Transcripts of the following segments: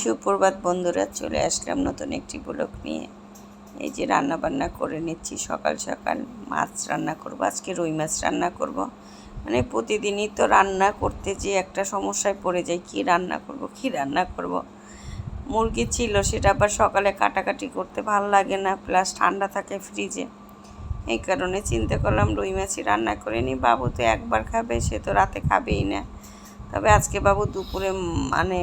সুপ্রভাত বন্ধুরা, চলে আসলাম নতুন একটি ব্লগ নিয়ে। এই যে রান্না বান্না করে নিচ্ছি সকাল সকাল, মাছ রান্না করব, আজকে রুই মাছ রান্না করব। মানে প্রতিদিনই তো রান্না করতে যে একটা সমস্যায় পড়ে যায় কি রান্না করব, কি রান্না করব? মুরগি ছিল, সেটা আবার সকালে কাটাকাটি করতে ভালো লাগে না, প্লাস ঠান্ডা থাকে ফ্রিজে। এই কারণে চিন্তা করলাম রুই মাছই রান্না করে নিই। বাবু তো একবার খাবে, সে তো রাতে খাবেই না। তবে আজকে বাবু দুপুরে মানে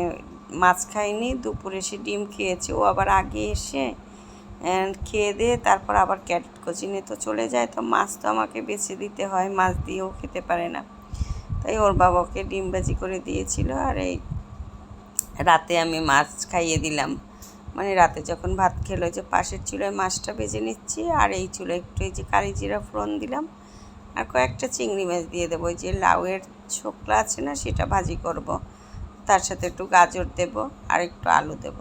মাছ খায়নি দুপুরে সে ডিম খেয়েছে। ও আবার আগে এসে খেয়ে দিয়ে তারপর আবার ক্যারেট কোচিনে তো চলে যায়। তো মাছ তো আমাকে বেছে দিতে হয়, মাছ দিয়েও খেতে পারে না। তাই ওর বাবাকে ডিম ভাজি করে দিয়েছিল আর এই রাতে আমি মাছ খাইয়ে দিলাম। মানে রাতে যখন ভাত খেলো যে পাশের চুলায় মাছটা ভেজে নিচ্ছি আর এই চুলায় একটু এই যে কালি জিরা ফোড়ন দিলাম আর কয়েকটা চিংড়ি মাছ দিয়ে দেবো। যে লাউয়ের ছোকলা আছে না, সেটা ভাজি করব। তার সাথে একটু গাজর দেব আর একটু আলু দেব।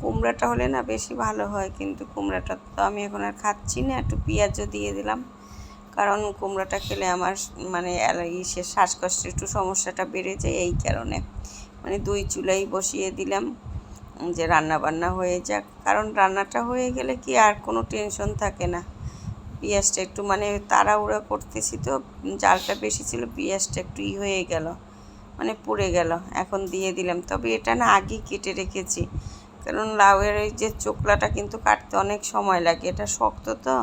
কুমড়াটা হলে না বেশি ভালো হয়, কিন্তু কুমড়াটা তো আমি এখন আর খাচ্ছি না, একটু পেঁয়াজও দিয়ে দিলাম। কারণ কুমড়োটা খেলে আমার মানে ইসের শ্বাসকষ্টের একটু সমস্যাটা বেড়ে যায় এই কারণে। মানে দুই চুলাই বসিয়ে দিলাম যে রান্না বান্না হয়ে যাক। কারণ রান্নাটা হয়ে গেলে কি আর কোনো টেনশন থাকে না। পেঁয়াজটা একটু মানে তাড়াহুড়া করতেছি তো, জালটা বেশি ছিল, পেঁয়াজটা একটু ই হয়ে গেল। মানে পুড়ে গেল। এখন দিয়ে দিলাম। তবে এটা না আগেই কেটে রেখেছি। কারণ লাউয়ের এই যে চোকলাটা কিন্তু কাটতে অনেক সময় লাগে। এটা শক্ত তো।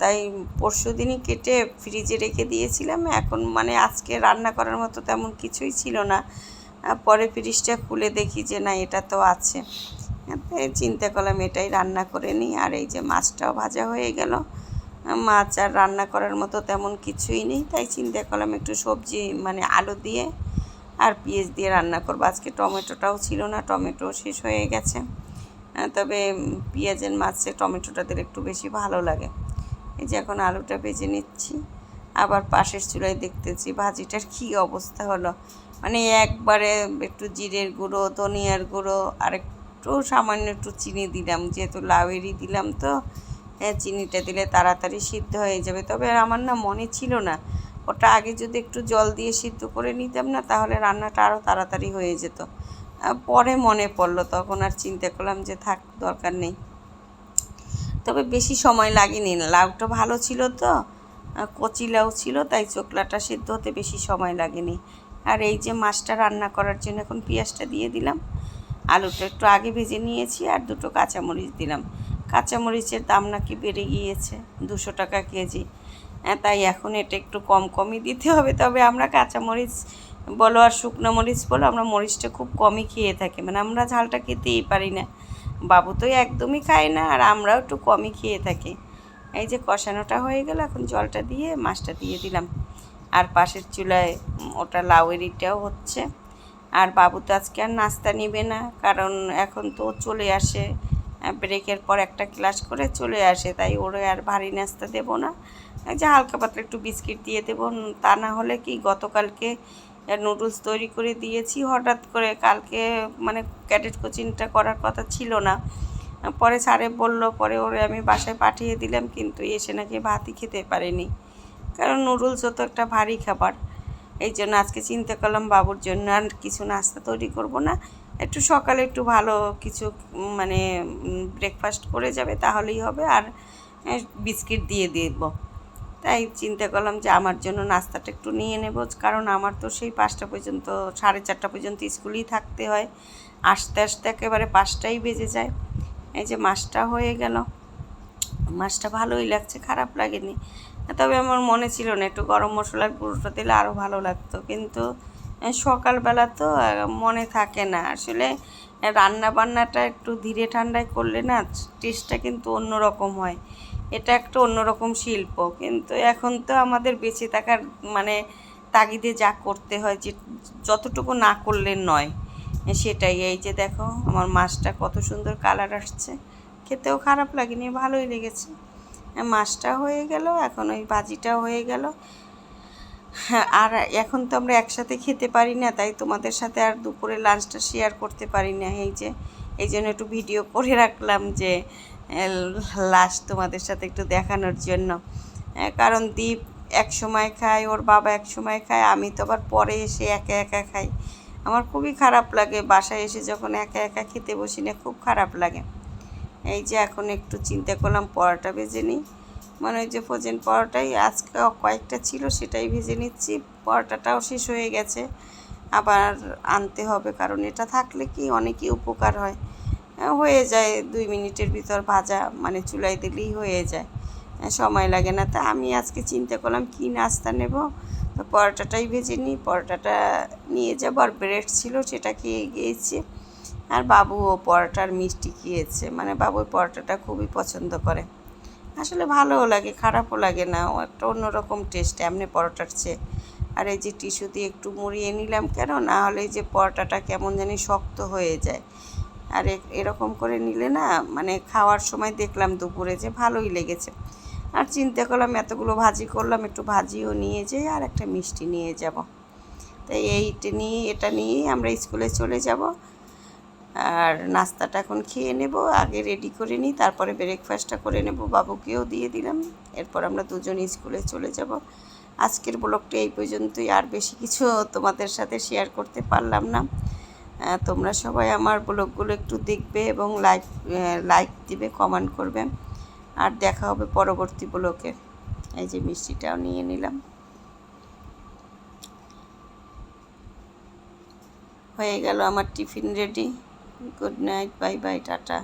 তাই পরশু দিনই কেটে ফ্রিজে রেখে দিয়েছিলাম। এখন মানে আজকে রান্না করার মতো তেমন কিছুই ছিল না। পরে ফ্রিজটা খুলে দেখি যে না, এটা তো আছে। চিন্তা করলাম এটাই রান্না করে নিই। আর এই যে মাছটাও ভাজা হয়ে গেল। মাছ আর রান্না করার মতো তেমন কিছুই নেই। তাই চিন্তা করলাম একটু সবজি মানে আলু দিয়ে আর পেঁয়াজ দিয়ে রান্না করব। আজকে টমেটোটাও ছিল না টমেটো শেষ হয়ে গেছে। তবে পেঁয়াজের মাছে টমেটোটা দিলে একটু বেশি ভালো লাগে। এই যে এখন আলুটা ভেজে নিচ্ছি। আবার পাশের চুলায় দেখতেছি ভাজিটার কি অবস্থা হলো। মানে একবারে একটু জিরের গুঁড়ো, ধনিয়ার গুঁড়ো আর একটু সামান্য একটু চিনি দিলাম। যেহেতু লাউয়েরই দিলাম তো হ্যাঁ চিনিটা দিলে তাড়াতাড়ি সিদ্ধ হয়ে যাবে। তবে আমার না মনে ছিল না। ওটা আগে যদি একটু জল দিয়ে সিদ্ধ করে নিতাম না, তাহলে রান্নাটা আরও তাড়াতাড়ি হয়ে যেত। পরে মনে পড়ল, তখন আর চিন্তা করলাম যে থাক, দরকার নেই। তবে বেশি সময় লাগেনি না। লাউটা ভালো ছিল তো কচি লাউ ছিল, তাই চোকলাটা সিদ্ধ হতে বেশি সময় লাগেনি। আর এই যে মাছটা রান্না করার জন্য এখন পেঁয়াজটা দিয়ে দিলাম। আলুটা একটু আগে ভেজে নিয়েছি আর দুটো কাঁচামরিচ দিলাম। কাঁচামরিচের দাম নাকি বেড়ে গিয়েছে, দুশো টাকা কেজি। হ্যাঁ তাই এখন এটা একটু কম কমই দিতে হবে। তবে আমরা কাঁচামরিচ বলো আর শুকনো মরিচ বলো, আমরা মরিচটা খুব কমই খেয়ে থাকি। মানে আমরা ঝালটা খেতেই পারি না। বাবু তো একদমই খায় না, আর আমরাও একটু কমই খেয়ে থাকি। এই যে কষানোটা হয়ে গেল, এখন জলটা দিয়ে, মাছটা দিয়ে দিলাম। আর পাশের চুলায় ওটা লাউয়েরিটাও হচ্ছে। আর বাবু তো আজকে আর নাস্তা নিবে না, কারণ এখন তো চলে আসে ব্রেকের পর একটা ক্লাস করে চলে আসে, তাই ওরে আর ভারী নাস্তা দেবো না। যে হালকা পাতলা একটু বিস্কিট দিয়ে দেবো, তা না হলে কি গতকালকে নুডলস তৈরি করে দিয়েছি, হঠাৎ করে কালকে মানে ক্যাডেট কোচিংটা করার কথা ছিল না। পরে স্যারে বলল, পরে ওরে আমি বাসায় পাঠিয়ে দিলাম, কিন্তু এসে নাকি ভাতই খেতে পারেনি। কারণ নুডলসও তো একটা ভারী খাবার। এই জন্য আজকে চিন্তা করলাম বাবুর জন্য আর কিছু নাস্তা তৈরি করব না। একটু সকালে একটু ভালো কিছু মানে ব্রেকফাস্ট করে যাবে তাহলেই হবে। আর বিস্কিট দিয়ে দেব। তাই চিন্তা করলাম যে আমার জন্য নাস্তাটা একটু নিয়ে নেব। কারণ আমার তো সেই পাঁচটা পর্যন্ত, সাড়ে চারটা পর্যন্ত স্কুলেই থাকতে হয়। আসতে আসতে একেবারে পাঁচটাই বেজে যায়। এই যে মাছটা হয়ে গেল। মাছটা ভালোই লাগছে, খারাপ লাগেনি। তবে আমার মনে ছিল না, একটু গরম মশলার গুঁড়োটা দিলে আরও ভালো লাগতো। কিন্তু সকালবেলা তো মনে থাকে না। আসলে রান্না বান্নাটা একটু ধীরে ঠান্ডায় করলে না টেস্টটা কিন্তু অন্যরকম হয়। এটা একটা অন্যরকম শিল্প। কিন্তু এখন তো আমাদের বেঁচে থাকার মানে তাগিদে যা করতে হয় যে যতটুকু না করলে নয়, সেটাই। এই যে দেখো, আমার মাছটা কত সুন্দর কালার আসছে। খেতেও খারাপ লাগেনি, ভালোই লেগেছে। মাছটা হয়ে গেল, এখন ওই ভাজিটাও হয়ে গেল। আর এখন তো আমরা একসাথে খেতে পারি না, তাই তোমাদের সাথে আর দুপুরে লাঞ্চটা শেয়ার করতে পারি না। এই যে, এই জন্য একটু ভিডিও করে রাখলাম যে লাস্ট তোমাদের সাথে একটু দেখানোর জন্য। কারণ দীপ এক সময় খায়, ওর বাবা এক সময় খায়, আমি তো আবার পরে এসে একা একা খাই। আমার খুবই খারাপ লাগে, বাসায় এসে যখন একা একা খেতে বসি না, খুব খারাপ লাগে। এই যে, এখন একটু চিন্তা করলাম, পরোটা ভেজে নিই। মানে ওই যে ফোজেন পরোটাই আজকে কয়েকটা ছিল, সেটাই ভেজে নিচ্ছি। পরোটাটাও শেষ হয়ে গেছে। আবার আনতে হবে, কারণ এটা থাকলে কি অনেকই উপকার হয়। হয়ে যায় দুই মিনিটের ভিতর ভাজা মানে চুলায় দিলেই হয়ে যায়। সময় লাগে না। তা আমি আজকে চিন্তা করলাম, কি নাস্তা নেব? তো পরোটাটাই ভেজে নিই। পরোটাটা নিয়ে যাব আর ব্রেড ছিল, সেটা খেয়ে গিয়েছি। আর বাবুও পরোটার মিষ্টি খেয়েছে। মানে বাবু পরোটাটা খুবই পছন্দ করে। আসলে ভালোও লাগে, খারাপও লাগে না। ও একটা অন্যরকম টেস্ট এমনি পরোটার চেয়ে। আর এই যে টিস্যু দিয়ে একটু মুড়িয়ে নিলাম কেন? না হলে যে পরোটাটা কেমন জানি শক্ত হয়ে যায়। আর এরকম করে নিলে না মানে খাওয়ার সময় দেখলাম দুপুরে যে ভালোই লেগেছে। আর চিন্তা করলাম এতগুলো ভাজি করলাম, একটু ভাজিও নিয়ে যাই আর একটা মিষ্টি নিয়ে যাব। তাই এইটা নিয়ে, এটা নিয়েই আমরা স্কুলে চলে যাব। আর নাস্তাটা এখন খেয়ে নেব, আগে রেডি করে নিই, তারপরে ব্রেকফাস্টটা করে নেব। বাবুকেও দিয়ে দিলাম, এরপর আমরা দুজন স্কুলে চলে যাব। আজকের ব্লগটা এই পর্যন্তই, আর বেশি কিছু তোমাদের সাথে শেয়ার করতে পারলাম না। তোমরা সবাই আমার ব্লগগুলো একটু দেখবে এবং লাইক লাইক দিবে কমেন্ট করবে। আর দেখা হবে পরবর্তী ব্লগে। এই যে মিষ্টিটাও নিয়ে নিলাম। হয়ে গেল আমার tiffin ready good night bye bye tata